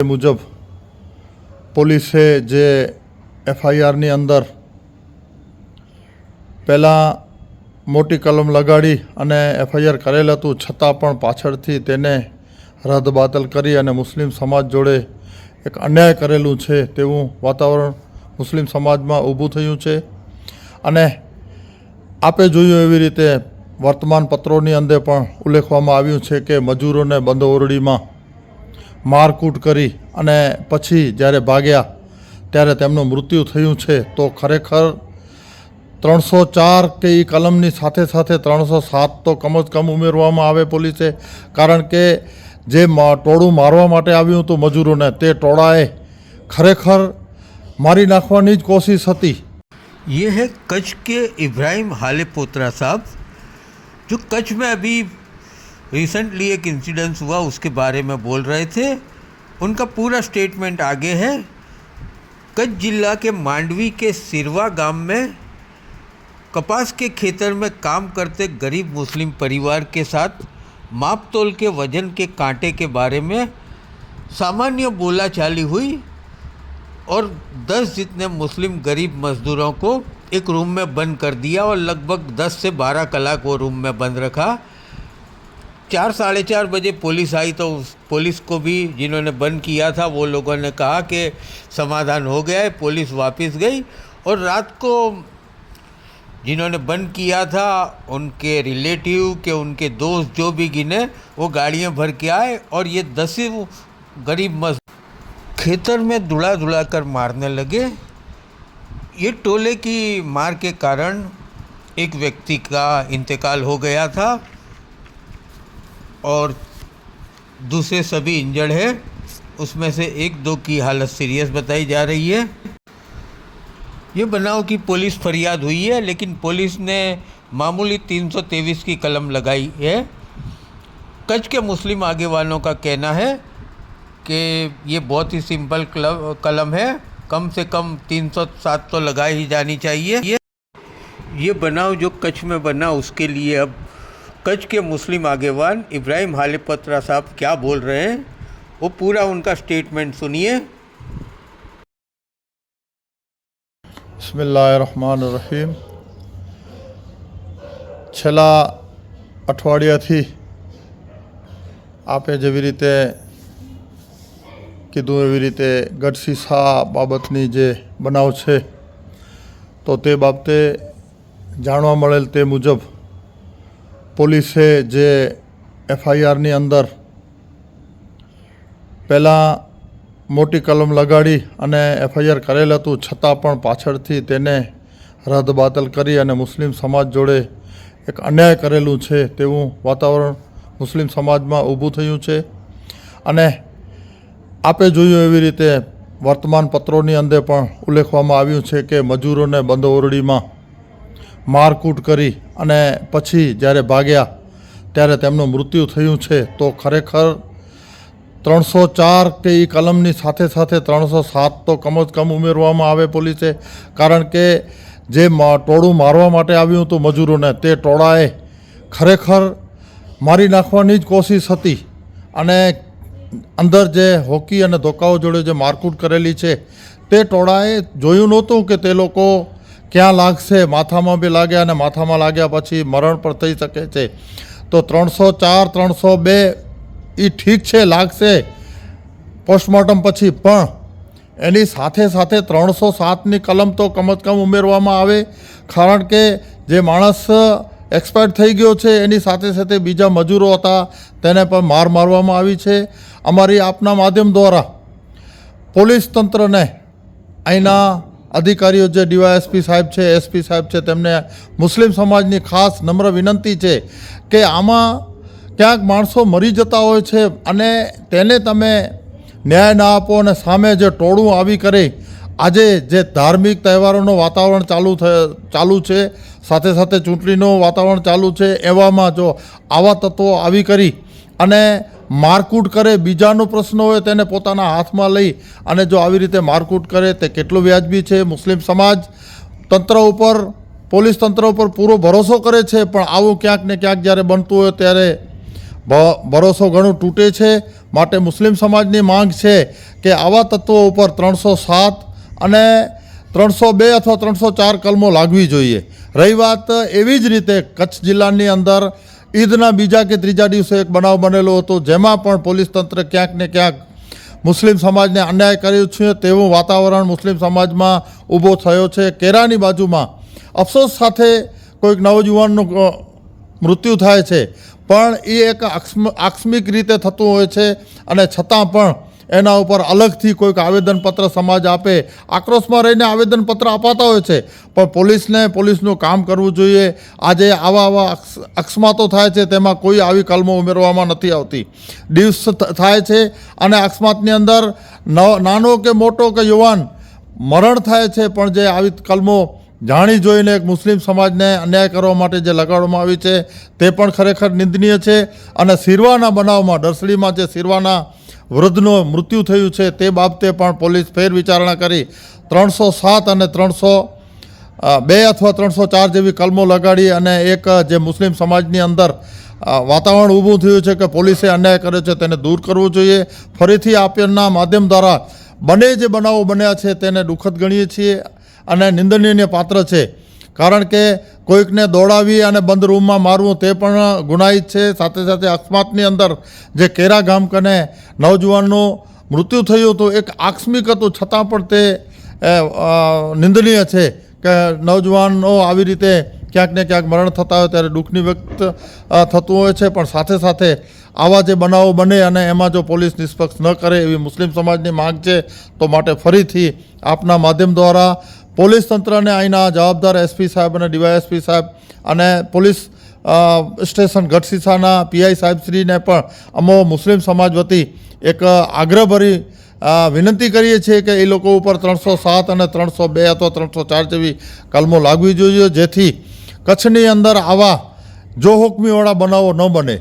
મુજબ પોલીસે જે એફઆઈઆરની અંદર પહેલાં મોટી કલમ લગાડી અને એફઆઈઆર કરેલ હતું, છતાં પણ પાછળથી તેને રદબાતલ કરી અને મુસ્લિમ સમાજ જોડે એક અન્યાય કરેલું છે તેવું વાતાવરણ મુસ્લિમ સમાજમાં ઊભું થયું છે. અને આપે જોયું એવી રીતે વર્તમાન પત્રોની અંદર પણ ઉલ્લેખવામાં આવ્યું છે કે મજૂરોને બંધ ઓરડીમાં મારકૂટ કરી અને પછી જ્યારે ભાગ્યા ત્યારે તેમનું મૃત્યુ થયું છે તો ખરેખર ત્રણસો ચાર કે એ કલમની સાથે સાથે ત્રણસો સાત તો કમ જ કમ ઉમેરવામાં આવે પોલીસે કારણ કે જે મ- ટોળું મારવા માટે આવ્યું હતું મજૂરોને તે ટોળાએ ખરેખર મારી નાખવાની જ કોશિશ હતી ये है कच्छ के इब्राहिम हाले पोत्रा साहब जो कच्छ में अभी रिसेंटली एक इंसिडेंस हुआ, उसके बारे में बोल रहे थे। उनका पूरा स्टेटमेंट आगे है। कच्छ जिला के मांडवी के सिरवा गाँव में कपास के खेतर में काम करते गरीब मुस्लिम परिवार के साथ माप तोल के वज़न के कांटे के बारे में सामान्य बोला चाली हुई और 10 जितने मुस्लिम गरीब मज़दूरों को एक रूम में बंद कर दिया और लगभग 10 से 12 कलाक वो रूम में बंद रखा। चार, साढ़े चार बजे पुलिस आई तो उस पुलिस को भी जिन्होंने बंद किया था, वो लोगों ने कहा कि समाधान हो गया है, पुलिस वापस गई और रात को जिन्होंने बंद किया था, उनके रिलेटिव के उनके दोस्त जो भी गिने, वो गाड़ियाँ भर के आए और ये दस गरीब मज खेतर में धुला धुला कर मारने लगे। ये टोले की मार के कारण एक व्यक्ति का इंतकाल हो गया था। और दूसरे सभी इंजर्ड है। उसमें से एक दो की हालत सीरियस बताई जा रही है। ये बनाव की पुलिस फरियाद हुई है, लेकिन पुलिस ने मामूली 323 की कलम लगाई है। कच्छ के मुस्लिम आगे वालों का कहना है कि ये बहुत ही सिंपल कलम है। कम से कम 307 तो लगाई ही जानी चाहिए। ये बनाव जो कच्छ में बना, उसके लिए अब कच्छ के मुस्लिम आगेवान इब्राहिम हालेपत्रा साहब क्या बोल रहे हैं वो पूरा उनका स्टेटमेंट सुनिए બિસ્મિલ્લાહ રહમાન રહીમ છેલ્લા અઠવાડિયાથી આપે જેવી રીતે કીધું એવી રીતે ગઢસીસા બાબતની જે બનાવ છે તો તે બાબતે જાણવા મળેલ તે મુજબ પોલીસે જે એફઆઈઆરની અંદર પહેલાં મોટી કલમ લગાડી અને એફઆઈઆર કરેલ હતું, છતાં પણ પાછળથી તેને રદબાતલ કરી અને મુસ્લિમ સમાજ જોડે એક અન્યાય કરેલું છે તેવું વાતાવરણ મુસ્લિમ સમાજમાં ઊભું થયું છે. અને આપે જોયું એવી રીતે વર્તમાન પત્રોની અંદર પણ ઉલ્લેખવામાં આવ્યું છે કે મજૂરોને બંધ ઓરડીમાં મારકૂટ કરી અને પછી જ્યારે ભાગ્યા ત્યારે તેમનું મૃત્યુ થયું છે, તો ખરેખર ત્રણસો ચાર કે એ કલમની સાથે સાથે ત્રણસો સાત તો કમ જ કમ ઉમેરવામાં આવે પોલીસે. કારણ કે જે ટોળું મારવા માટે આવ્યું હતું મજૂરોને, તે ટોળાએ ખરેખર મારી નાખવાની જ કોશિશ હતી. અને અંદર જે હોકી અને ધોકાઓ જોડે જે મારકૂટ કરેલી છે, તે ટોળાએ જોયું નહોતું કે તે લોકો ક્યાં લાગશે? માથામાં બી લાગ્યા અને માથામાં લાગ્યા પછી મરણ પણ થઈ શકે છે. તો ત્રણસો ચાર, ત્રણસો બે એ ઠીક છે, લાગશે. પોસ્ટમોર્ટમ પછી પણ એની સાથે સાથે ત્રણસો સાતની કલમ તો કમ કમ ઉમેરવામાં આવે. કારણ કે જે માણસ એક્સપાયર થઈ ગયો છે, એની સાથે સાથે બીજા મજૂરો હતા, તેને પણ માર મારવામાં આવી છે. અમારી આપના માધ્યમ દ્વારા પોલીસ તંત્રને અહીંના અધિકારીઓ જે ડીવાયએસપી સાહેબ છે, એસપી સાહેબ છે, તેમને મુસ્લિમ સમાજની ખાસ નમ્ર વિનંતી છે કે આમાં ક્યાંક માણસો મરી જતા હોય છે અને તેને તમે ન્યાય ના આપો અને સામે જે ટોળું આવી કરે, આજે જે ધાર્મિક તહેવારોનું વાતાવરણ ચાલુ ચાલુ છે, સાથે સાથે ચૂંટણીનું વાતાવરણ ચાલુ છે, એવામાં જો આવા તત્વો આવી કરી અને મારકૂટ કરે, બીજાનો પ્રશ્ન હોય તેને પોતાના હાથમાં લઈ અને જો આવી રીતે મારકૂટ કરે, તે કેટલું વ્યાજબી છે? મુસ્લિમ સમાજ તંત્ર ઉપર, પોલીસ તંત્ર ઉપર પૂરો ભરોસો કરે છે, પણ આવું ક્યાંક ને ક્યાંક જ્યારે બનતું હોય ત્યારે ભરોસો ઘણો તૂટે છે. માટે મુસ્લિમ સમાજની માંગ છે કે આવા તત્વો ઉપર ત્રણસો સાત અને ત્રણસો બે અથવા ત્રણસો ચાર કલમો લાગવી જોઈએ. રહી વાત એવી જ રીતે કચ્છ જિલ્લાની અંદર ઈદના બીજા કે ત્રીજા દિવસે એક બનાવ બનેલો હતો, જેમાં પણ પોલીસ તંત્ર ક્યાંક ને ક્યાંક મુસ્લિમ સમાજને અન્યાય કર્યો છે, તેવું વાતાવરણ મુસ્લિમ સમાજમાં ઊભો થયો છે. કેરાની બાજુમાં અફસોસ સાથે કોઈક નવયુવાનનું મૃત્યુ થાય છે. પણ એ એક આકસ્મ- આકસ્મિક રીતે થતું હોય છે અને છતાં પણ એના ઉપર અલગથી કોઈક આવેદનપત્ર સમાજ આપે, આક્રોશમાં રહીને આવેદનપત્ર અપાતા હોય છે. પણ પોલીસને પોલીસનું કામ કરવું જોઈએ. આજે આવા આવા અકસ્માતો થાય છે, તેમાં કોઈ આવી કલમો ઉમેરવામાં નથી આવતી. દિવસ થાય છે અને અકસ્માતની અંદર નાનો કે મોટો કે યુવાન મરણ થાય છે, પણ જે આવી કલમો જાણી જોઈને એક મુસ્લિમ સમાજને અન્યાય કરવા માટે જે લગાડવામાં આવી છે, તે પણ ખરેખર નિંદનીય છે. અને સિરવાના બનાવમાં ડરસડીમાં જે સિરવાના વૃદ્ધનું મૃત્યુ થયું છે તે બાબતે પણ પોલીસ ફેર વિચારણા કરી ત્રણસો સાત અને ત્રણસો બે અથવા ત્રણસો ચાર જેવી કલમો લગાડી અને એક જે મુસ્લિમ સમાજની અંદર વાતાવરણ ઊભું થયું છે કે પોલીસે અન્યાય કર્યો છે તેને દૂર કરવું જોઈએ. ફરીથી આપના માધ્યમ દ્વારા બંને જે બનાવો બન્યા છે તેને દુઃખદ ગણીએ છીએ અને નિંદનીય પાત્ર છે. કારણ કે કોઈકને દોડાવી અને બંધ રૂમમાં મારવું તે પણ ગુનાહિત છે. સાથે સાથે અકસ્માતની અંદર જે કેરા ગામ કને નવજુવાનનું મૃત્યુ થયું હતું, એક આકસ્મિક હતું. છતાં પણ તે નિંદનીય છે કે નવજુવાનો આવી રીતે ક્યાંક ને ક્યાંક મરણ થતા હોય ત્યારે દુઃખની વ્યક્ત થતું હોય છે. પણ સાથે સાથે આવા જે બનાવો બને અને એમાં જો પોલીસ નિષ્પક્ષ ન કરે એવી મુસ્લિમ સમાજની માંગ છે, તો માટે ફરીથી આપના માધ્યમ દ્વારા પોલીસ તંત્રને અહીંના જવાબદાર એસપી સાહેબ અને ડીવાયએસપી સાહેબ અને પોલીસ સ્ટેશન ગઢસીસાના પીઆઈ સાહેબશ્રીને પણ અમો મુસ્લિમ સમાજ વતી એક આગ્રહભરી વિનંતી કરીએ છીએ કે એ લોકો ઉપર ત્રણસો સાત અને ત્રણસો બે અથવા ત્રણસો ચાર જેવી કલમો લાગવી જોઈએ જેથી કચ્છની અંદર આવા જો હુકમીવાળા બનાવો ન બને.